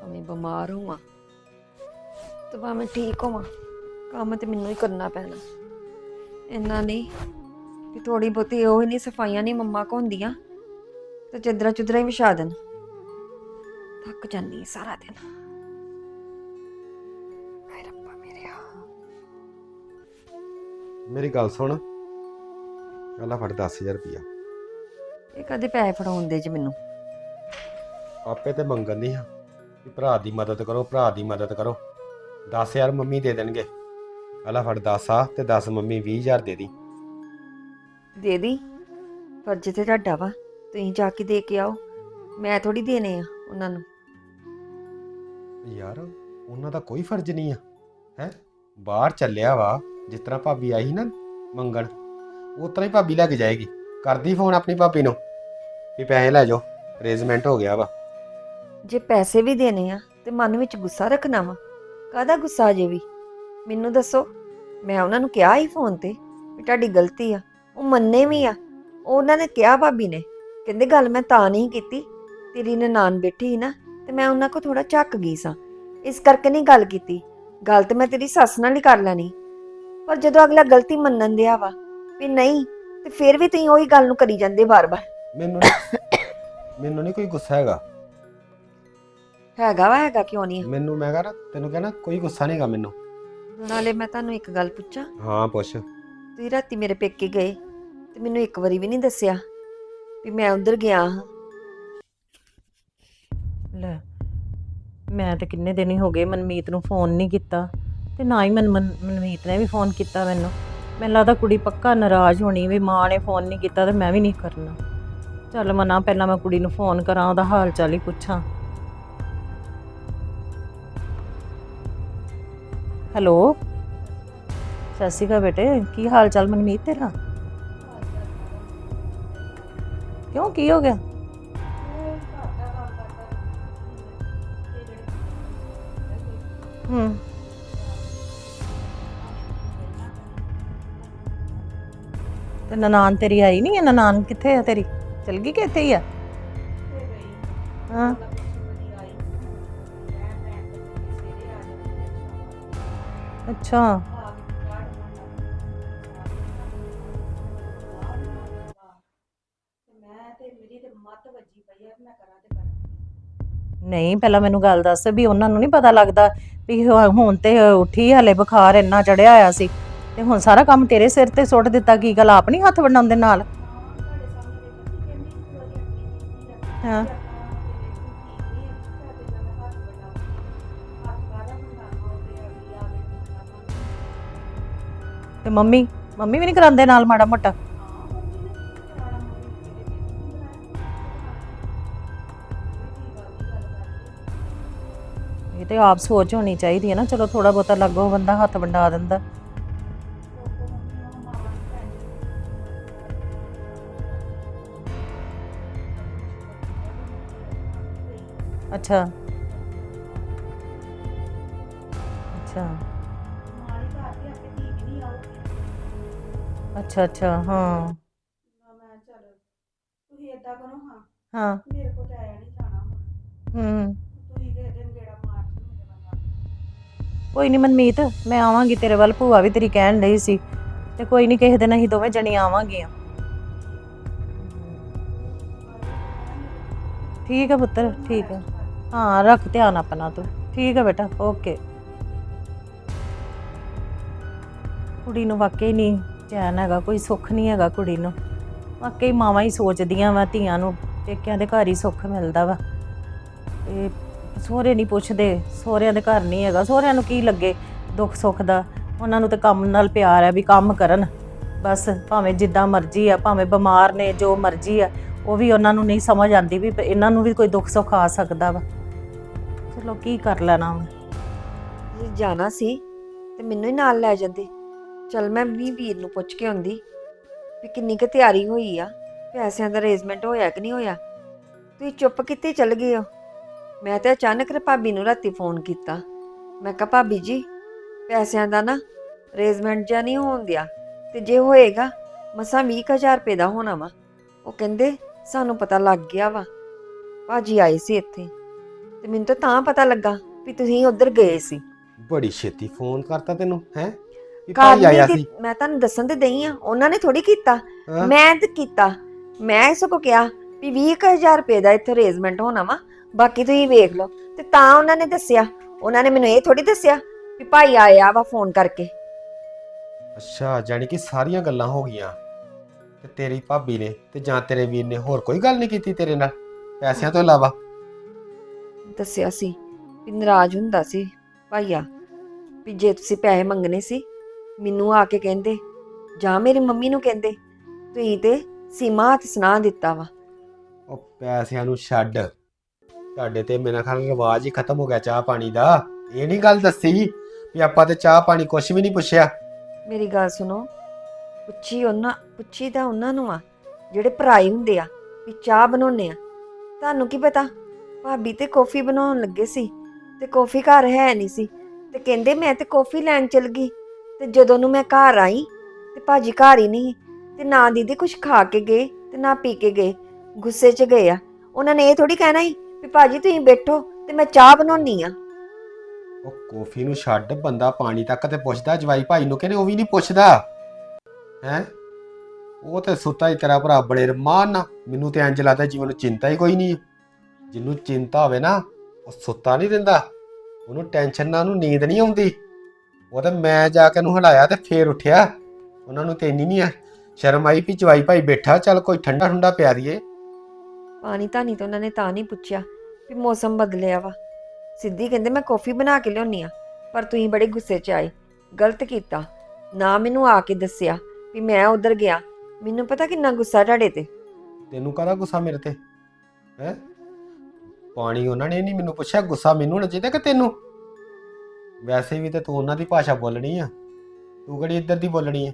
ਭਾਵੇਂ ਬਿਮਾਰ ਹੋਵਾਂ ਤੇ ਭਾਵੇਂ ਠੀਕ ਹੋਵਾਂ ਕੰਮ ਤੇ ਮੈਨੂੰ ਹੀ ਕਰਨਾ ਪੈਣਾ ਇੰਨਾ ਨਹੀਂ ਕਿ ਥੋੜੀ ਬਹੁਤੀ ਉਹ ਹੀ ਨਹੀਂ ਸਫਾਈਆਂ ਨਹੀਂ ਮੰਮਾ ਕੋ ਹੁੰਦੀਆਂ ਤੇ ਚਦਰਾ ਚੁਦਰਾ ਹੀ ਵਿਛਾ ਦੇਣ ਥੱਕ ਜਾਂਦੀ ਹਾਂ ਸਾਰਾ ਦਿਨ ਮੇਰੀ ਗੱਲ ਸੁਣ। ਪਹਿਲਾਂ ਫੜ 10000 ਰੁਪਇਆ ਇਹ ਕਦੇ ਪੈਸੇ ਫੜਾਉਂਦੇ ਜੀ ਮੈਨੂੰ? ਆਪੇ ਤੇ ਮੰਗਣ ਨਹੀਂ ਆ ਕਿ ਭਰਾ ਦੀ ਮਦਦ ਕਰੋ ਭਰਾ ਦੀ ਮਦਦ ਕਰੋ। 10000 ਮੰਮੀ ਦੇ ਦੇਣਗੇ। ਪਹਿਲਾਂ ਫੜ 10 ਆ ਤੇ 10 ਮੰਮੀ 20000 ਦੇ ਦੀ। ਦੇ ਦੀ? ਫਰਜ਼ ਤੇ ਤੁਹਾਡਾ ਵਾ ਤੁਸੀਂ ਜਾ ਕੇ ਦੇ ਕੇ ਆਓ। ਮੈਂ ਥੋੜੀ ਦੇਣੇ ਆ ਉਹਨਾਂ ਨੂੰ। ਯਾਰ ਉਹਨਾਂ ਦਾ ਕੋਈ ਫਰਜ਼ ਨਹੀਂ ਆ। ਹੈ? ਬਾਹਰ ਚੱਲਿਆ ਵਾ। ਜਿਸ ਤਰ੍ਹਾਂ ਭਾਬੀ ਆਈ ਸੀ ਨਾ ਮੰਗਣ ਉਸ ਤਰ੍ਹਾਂ ਹੀ ਭਾਬੀ ਲੈ ਕੇ ਜਾਏਗੀ। ਕਰਦੀ ਫੋਨ ਆਪਣੀ ਭਾਬੀ ਨੂੰ ਵੀ ਪੈਸੇ ਲੈ ਜਾਓ ਅਰੇਂਜਮੈਂਟ ਹੋ ਗਿਆ ਵਾ। ਜੇ ਪੈਸੇ ਵੀ ਦੇਣੇ ਆ ਤੇ ਮਨ ਵਿੱਚ ਗੁੱਸਾ ਰੱਖਣਾ ਵਾ, ਕਾਹਦਾ ਗੁੱਸਾ ਜੇ ਵੀ? ਮੈਨੂੰ ਦੱਸੋ, ਮੈਂ ਉਹਨਾਂ ਨੂੰ ਕਿਹਾ ਹੀ ਫੋਨ ਤੇ ਵੀ ਤੁਹਾਡੀ ਗਲਤੀ ਆ, ਉਹ ਮੰਨੇ ਵੀ ਆ। ਉਹਨਾਂ ਨੇ ਕਿਹਾ ਭਾਬੀ ਨੇ, ਕਹਿੰਦੇ ਗੱਲ ਮੈਂ ਤਾਂ ਨਹੀਂ ਕੀਤੀ, ਤੇਰੀ ਨਨਾਣ ਬੈਠੀ ਸੀ ਨਾ, ਤੇ ਮੈਂ ਉਹਨਾਂ ਕੋ ਥੋੜਾ ਝੱਕ ਗਈ ਸਾਂ। ਇਸ ਕਰਕੇ ਨਹੀਂ ਗੱਲ ਕੀਤੀ, ਗੱਲ ਤੇ ਮੈਂ ਤੇਰੀ ਸੱਸ ਨਾਲ ਹੀ ਕਰ ਲੈਣੀ। ਪਰ ਜਦੋਂ ਅਗਲਾ ਗਲਤੀ ਮੰਨਣ ਦਿਆ ਵਾ ਵੀ ਨਹੀਂ ਤੇ ਫਿਰ ਵੀ ਤੁਸੀਂ ਉਹੀ ਗੱਲ ਨੂੰ ਕਰੀ ਜਾਂਦੇ ਵਾਰ-ਵਾਰ ਮੈਨੂੰ ਨੀ- ਮੈਨੂੰ ਨਹੀਂ ਕੋਈ ਗੁੱਸਾ ਹੈਗਾ। ਹੈਗਾ ਵਾ ਹੈਗਾ ਕਿਉਂ ਨਹੀਂ ਮੈਨੂੰ ਮੈਂ ਕਹਾਂ ਤੈਨੂੰ ਕਹਿਣਾ ਕੋਈ ਗੁੱਸਾ ਨਹੀਂਗਾ ਮੈਨੂੰ। ਨਾਲੇ ਮੈਂ ਤੁਹਾਨੂੰ ਇੱਕ ਗੱਲ ਪੁੱਛਾਂ। ਹਾਂ ਪੁੱਛ। ਤੁਸੀਂ ਰਾਤੀ ਮੇਰੇ ਪੇਕੇ ਗਏ ਤੇ ਮੈਨੂੰ ਇੱਕ ਵਾਰੀ ਵੀ ਨਹੀਂ ਦੱਸਿਆ ਵੀ ਮੈਂ ਉਧਰ ਗਿਆ ਹਾਂ। ਲੈ ਮੈਂ ਤੇ ਕਿੰਨੇ ਦਿਨ ਹੀ ਹੋ ਗਏ ਮਨਮੀਤ ਨੂੰ ਫੋਨ ਨਹੀਂ ਕੀਤਾ। ਤੇ ਨਾ ਹੀ ਮਨ ਮਨ- ਮਨਮੀਤ ਨੇ ਵੀ ਫੋਨ ਕੀਤਾ ਮੈਨੂੰ। ਮੈਨੂੰ ਲੱਗਦਾ ਕੁੜੀ ਪੱਕਾ ਨਾਰਾਜ਼ ਹੋਣੀ ਵੀ ਮਾਂ ਨੇ ਫੋਨ ਨਹੀਂ ਕੀਤਾ ਤੇ ਮੈਂ ਵੀ ਨਹੀਂ ਕਰਨਾ। ਚੱਲ ਮਨਾ, ਪਹਿਲਾਂ ਮੈਂ ਕੁੜੀ ਨੂੰ ਫੋਨ ਕਰਾਂ, ਉਹਦਾ ਹਾਲ ਚਾਲ ਹੀ ਪੁੱਛਾਂ। ਹੈਲੋ? ਸਤਿ ਸ਼੍ਰੀ ਅਕਾਲ ਬੇਟੇ, ਕੀ ਹਾਲ ਚਾਲ ਮਨਮੀਤ ਤੇਰਾ? ਕਿਉਂ, ਕੀ ਹੋ ਗਿਆ? ਤੇ ਨਨਾਨ ਤੇਰੀ ਆਈ ਨਹੀਂ ਹੈ ਨਨਾਨ ਕਿੱਥੇ ਆ ਤੇਰੀ? ਚਲ ਗਈ ਕਿ ਇੱਥੇ ਹੀ ਆ? ਹਾਂ। ਅੱਛਾ। ਨਹੀਂ, ਪਹਿਲਾਂ ਮੈਨੂੰ ਗੱਲ ਦੱਸ ਵੀ ਉਹਨਾਂ ਨੂੰ ਨਹੀਂ ਪਤਾ ਲੱਗਦਾ ਵੀ ਹੁਣ ਤੇ ਉੱਠੀ ਹਲੇ ਬੁਖਾਰ ਇੰਨਾ ਚੜਿਆ ਆਇਆ ਸੀ। ਤੇ ਹੁਣ ਸਾਰਾ ਕੰਮ ਤੇਰੇ ਸਿਰ ਤੇ ਸੁੱਟ ਦਿੱਤਾ, ਕੀ ਗੱਲ ਆਪ ਨਹੀਂ ਹੱਥ ਵੰਡਾਉਂਦੇ ਨਾਲ? ਹਾਂ। ਤੇ ਮੰਮੀ ਮੰਮੀ ਵੀ ਨਹੀਂ ਕਰਾਉਂਦੇ ਨਾਲ ਮਾੜਾ ਮੋਟਾ? ਇਹ ਤੇ ਆਪ ਸੋਚ ਹੋਣੀ ਚਾਹੀਦੀ ਹੈ ਨਾ, ਚਲੋ ਥੋੜਾ ਬਹੁਤਾ ਲੱਗੋ, ਬੰਦਾ ਹੱਥ ਵੰਡਾ ਦਿੰਦਾ। ਅੱਛਾ। ਅੱਛਾ। ਅੱਛਾ ਅੱਛਾ, ਹਾਂ। ਮੈਂ ਚੱਲ ਤੁਸੀਂ ਏਦਾਂ ਕਰੋ ਹਾਂ। ਹਾਂ ਮੇਰੇ ਕੋਲ ਤਾਂ ਆਇਆ ਨਹੀਂ ਜਾਣਾ ਹੁਣ ਹੂੰ। ਤੁਸੀਂ ਕਿਸੇ ਦਿਨ ਗੇੜਾ ਮਾਰ ਦਿਓ ਮੇਰੇ ਵੱਲ ਕੋਈ ਨਹੀਂ ਮਨਮੀਤ, ਮੈਂ ਆਵਾਂਗੀ ਤੇਰੇ ਵੱਲ। ਭੂਆ ਵੀ ਤੇਰੀ ਕਹਿਣ ਲਈ ਸੀ। ਤੇ ਕੋਈ ਨਹੀਂ ਕਿਸੇ ਦਿਨ ਅਸੀਂ ਦੋਵੇਂ ਜਣੀ ਆਵਾਂਗੀਆਂ। ਠੀਕ ਹੈ ਪੁੱਤਰ, ਠੀਕ ਹੈ ਹਾਂ, ਰੱਖ ਧਿਆਨ ਆਪਣਾ ਤੂੰ। ਠੀਕ ਹੈ ਬੇਟਾ, ਓਕੇ। ਕੁੜੀ ਨੂੰ ਵਾਕਈ ਨਹੀਂ ਚੈਨ ਹੈਗਾ, ਕੋਈ ਸੁੱਖ ਨਹੀਂ ਹੈਗਾ ਕੁੜੀ ਨੂੰ। ਵਾਕਈ ਮਾਵਾਂ ਹੀ ਸੋਚਦੀਆਂ ਵਾ, ਧੀਆਂ ਨੂੰ, ਪੇਕਿਆਂ ਦੇ ਘਰ ਹੀ ਸੁੱਖ ਮਿਲਦਾ ਵਾ। ਤੇ ਸਹੁਰੇ ਨਹੀਂ ਪੁੱਛਦੇ, ਸਹੁਰਿਆਂ ਦੇ ਘਰ ਨਹੀਂ ਹੈਗਾ। ਸਹੁਰਿਆਂ ਨੂੰ ਕੀ ਲੱਗੇ ਦੁੱਖ ਸੁੱਖ ਦਾ? ਉਹਨਾਂ ਨੂੰ ਤਾਂ ਕੰਮ ਨਾਲ ਪਿਆਰ ਹੈ ਵੀ ਕੰਮ ਕਰਨ। ਬਸ, ਭਾਵੇਂ ਜਿੱਦਾਂ ਮਰਜ਼ੀ ਆ, ਭਾਵੇਂ ਬਿਮਾਰ ਨੇ, ਜੋ ਮਰਜ਼ੀ ਆ, ਉਹ ਵੀ ਉਹਨਾਂ ਨੂੰ ਨਹੀਂ ਸਮਝ ਆਉਂਦੀ ਵੀ ਇਹਨਾਂ ਨੂੰ ਵੀ ਕੋਈ ਦੁੱਖ ਸੁੱਖ ਆ ਸਕਦਾ ਵਾ। ਚਲੋ ਕੀ ਕਰ ਲੈਣਾ ਵਾ ਜੇ ਜਾਣਾ ਸੀ ਤੇ ਮੈਨੂੰ ਹੀ ਨਾਲ ਲੈ ਜਾਂਦੇ। ਚਲ ਮੈਂ ਵੀ ਵੀਰ ਨੂੰ ਪੁੱਛ ਕੇ ਆਉਂਦੀ ਵੀ ਕਿੰਨੀ ਕੁ ਤਿਆਰੀ ਹੋਈ ਆ, ਪੈਸਿਆਂ ਦਾ ਅਰੇਂਜਮੈਂਟ ਹੋਇਆ ਕਿ ਨਹੀਂ ਹੋਇਆ? ਤੁਸੀਂ ਚੁੱਪ ਕਿਤੇ ਚਲ ਗਏ ਹੋ? ਮੈਂ ਤੇ ਅਚਾਨਕ ਰ ਭਾਬੀ ਨੂੰ ਰਾਤੀ ਫੋਨ ਕੀਤਾ। ਮੈਂ ਕਿਹਾ, ਭਾਬੀ ਜੀ, ਪੈਸਿਆਂ ਦਾ ਨਾ ਅਰੇਂਜਮੈਂਟ ਜਾਂ ਨਹੀਂ ਹੋਣ ਦਿਆ ਤੇ ਜੇ ਹੋਏਗਾ, ਮਸਾਂ 20000 ਰੁਪਏ ਦਾ ਹੋਣਾ ਵਾ। ਉਹ ਕਹਿੰਦੇ, ਸਾਨੂੰ ਪਤਾ ਲੱਗ ਗਿਆ ਵਾ। ਭਾਜੀ ਆਏ ਸੀ ਇੱਥੇ। ਤੇ ਮੈਨੂੰ ਤਾਂ ਤਾਂ ਪਤਾ ਲੱਗਾ ਵੀ ਤੁਸੀਂ ਉੱਧਰ ਗਏ ਸੀ। ਬੜੀ ਛੇਤੀ ਫੋਨ ਕਰਤਾ ਤੈਨੂੰ ਹੈ? ਭਾਈ ਆਇਆ ਸੀ। ਮੈਂ ਤੁਹਾਨੂੰ ਦੱਸਣ ਤੇ ਦਈ ਆ ਉਹਨਾਂ ਨੇ ਥੋੜੀ ਕੀਤਾ? ਮੈਂ ਤੇ ਕੀਤਾ। ਮੈਂ ਇਸ ਕੋ ਕਿਹਾ ਵੀ 20000 ਰੁਪਏ ਦਾ ਇੱਥੇ ਅਰੇਂਜਮੈਂਟ ਹੋਣਾ ਵਾ ਬਾਕੀ ਤੁਸੀਂ ਵੇਖ ਲਓ। ਤੇ ਤਾਂ ਉਹਨਾਂ ਨੇ ਦੱਸਿਆ ਉਹਨਾਂ ਨੇ ਮੈਨੂੰ ਇਹ ਥੋੜੀ ਦੱਸਿਆ ਵੀ ਭਾਈ ਆਇਆ ਵਾ ਫੋਨ ਕਰਕੇ। ਅੱਛਾ ਜਾਨੀ ਕਿ ਸਾਰੀਆਂ ਗੱਲਾਂ ਹੋ ਗਈਆਂ। ਤੇ ਤੇਰੀ ਭਾਬੀ ਨੇ ਤੇ ਜਾਂ ਤੇਰੇ ਵੀਰ ਨੇ ਹੋਰ ਕੋਈ ਗੱਲ ਨਹੀਂ ਕੀਤੀ ਤੇਰੇ ਨਾਲ? ਪੈਸਿਆਂ ਤੋਂ ਇਲਾਵਾ। ਦੱਸਿਆ ਸੀ ਵੀ ਨਾਰਾਜ਼ ਹੁੰਦਾ ਸੀ। ਭਾਈਆ ਵੀ ਜੇ ਤੁਸੀਂ ਪੈਸੇ ਮੰਗਣੇ ਸੀ ਮੈਨੂੰ ਆ ਕੇ ਕਹਿੰਦੇ ਜਾਂ ਮੇਰੀ ਮੰਮੀ ਨੂੰ ਕਹਿੰਦੇ ਤੁਸੀਂ ਤੇ ਸੀਮਾ ਹੱਥ ਸੁਣਾ ਦਿੱਤਾ ਵਾ। ਉਹ ਪੈਸਿਆਂ ਨੂੰ ਛੱਡ। ਤੁਹਾਡੇ ਤੇ ਮੇਰਾ ਖਿਆਲ ਰਿਵਾਜ ਹੀ ਖਤਮ ਹੋ ਗਿਆ ਚਾਹ ਪਾਣੀ ਦਾ। ਇਹ ਨਹੀਂ ਗੱਲ ਦੱਸੀ ਵੀ ਆਪਾਂ ਤੇ ਚਾਹ ਪਾਣੀ ਕੁਝ ਵੀ ਨਹੀਂ ਪੁੱਛਿਆ। ਮੇਰੀ ਗੱਲ ਸੁਣੋ। ਪੁੱਛੀ ਉਹਨਾਂ ਪੁੱਛੀ ਤਾਂ ਉਹਨਾਂ ਨੂੰ ਆ ਜਿਹੜੇ ਭਰਾਈ ਹੁੰਦੇ ਆ ਵੀ ਚਾਹ ਬਣਾਉਣੇ ਆ। ਤੁਹਾਨੂੰ ਕੀ ਪਤਾ? ਭਾਬੀ ਤੇ ਕੌਫੀ ਬਣਾਉਣ ਲੱਗੇ ਸੀ ਤੇ ਕੌਫੀ ਘਰ ਹੈ ਨਹੀਂ ਸੀ ਤੇ ਕਹਿੰਦੇ ਮੈਂ ਤੇ ਕੌਫੀ ਲੈਣ ਚਲ ਗਈ ਤੇ ਜਦੋਂ ਨੂੰ ਮੈਂ ਘਰ ਆਈ ਤੇ ਭਾਜੀ ਘਰ ਹੀ ਨਹੀਂ ਤੇ ਨਾ ਦੀਦੀ ਕੁਝ ਖਾ ਕੇ ਗਏ ਤੇ ਨਾ ਪੀ ਕੇ ਗਏ, ਗੁੱਸੇ 'ਚ ਗਏ ਆ। ਉਹਨਾਂ ਨੇ ਇਹ ਥੋੜੀ ਕਹਿਣਾ ਸੀ ਵੀ ਭਾਜੀ ਤੁਸੀਂ ਬੈਠੋ ਤੇ ਮੈਂ ਚਾਹ ਬਣਾਉਣੀ ਆ। ਉਹ ਕੌਫੀ ਨੂੰ ਛੱਡ, ਬੰਦਾ ਪਾਣੀ ਤੱਕ ਤੇ ਪੁੱਛਦਾ, ਜਵਾਈ ਭਾਈ ਨੂੰ ਕਹਿੰਦੇ ਉਹ ਵੀ ਨਹੀਂ ਪੁੱਛਦਾ। ਹੈ? ਉਹ ਤੇ ਸੁੱਤਾ ਹੀ ਤੇਰਾ ਭਰਾ ਬੜੇ ਰਮਾਨ ਨਾਲ, ਮੈਨੂੰ ਤੇ ਇੰਜ ਲੱਗਦਾ ਜੀਵਨ ਨੂੰ ਚਿੰਤਾ ਹੀ ਕੋਈ ਨਹੀਂ ਜਿਹਨੂੰ ਚਿੰਤਾ ਹੋਵੇ ਨਾ ਉਹ ਸੁੱਤਾ ਨਹੀਂ ਦਿੰਦਾ ਉਹਨੂੰ ਟੈਨਸ਼ਨ ਨਾਲ ਉਹਨੂੰ ਨੀਂਦ ਨਹੀਂ ਆਉਂਦੀ। ਉਹ ਤੇ ਮੈਂ ਜਾ ਕੇ ਉਹਨੂੰ ਹਲਾਇਆ ਤੇ ਫੇਰ ਉੱਠਿਆ। ਉਹਨਾਂ ਨੂੰ ਤੇ ਇੰਨੀ ਨਹੀਂ ਆ ਸ਼ਰਮ ਆਈ ਵੀ ਜਵਾਈ ਭਾਈ ਬੈਠਾ ਚੱਲ ਕੋਈ ਠੰਡਾ ਠੰਡਾ ਪਿਆ ਦੀਏ। ਪਾਣੀ ਧਾਨੀ ਤਾਂ ਉਹਨਾਂ ਨੇ ਤਾਂ ਨਹੀਂ ਪੁੱਛਿਆ ਵੀ ਮੌਸਮ ਬਦਲਿਆ ਵਾ। ਸਿੱਧੀ ਕਹਿੰਦੇ ਮੈਂ ਕੌਫੀ ਬਣਾ ਕੇ ਲਿਆਉਣੀ ਆ ਪਰ ਤੁਸੀਂ ਬੜੇ ਗੁੱਸੇ 'ਚ ਆਏ। ਗਲਤ ਕੀਤਾ। ਨਾ ਮੈਨੂੰ ਆ ਕੇ ਦੱਸਿਆ ਵੀ ਮੈਂ ਉਧਰ ਗਿਆ। ਮੈਨੂੰ ਪਤਾ ਕਿੰਨਾ ਗੁੱਸਾ ਤੁਹਾਡੇ ਤੇ। ਤੈਨੂੰ ਕਾਹਦਾ ਗੁੱਸਾ ਮੇਰੇ ਤੇ? ਹੈ? ਪਾਣੀ ਉਹਨਾਂ ਨੇ ਨਹੀਂ ਮੈਨੂੰ ਪੁੱਛਿਆ ਗੁੱਸਾ ਮੈਨੂੰ ਹੋਣਾ ਚਾਹੀਦਾ ਕਿ ਤੈਨੂੰ। ਵੈਸੇ ਵੀ ਤੇ ਤੂੰ ਉਹਨਾਂ ਦੀ ਭਾਸ਼ਾ ਬੋਲਣੀ ਆ। ਤੂੰ ਕਿਹੜੀ ਇੱਧਰ ਦੀ ਬੋਲਣੀ ਹੈ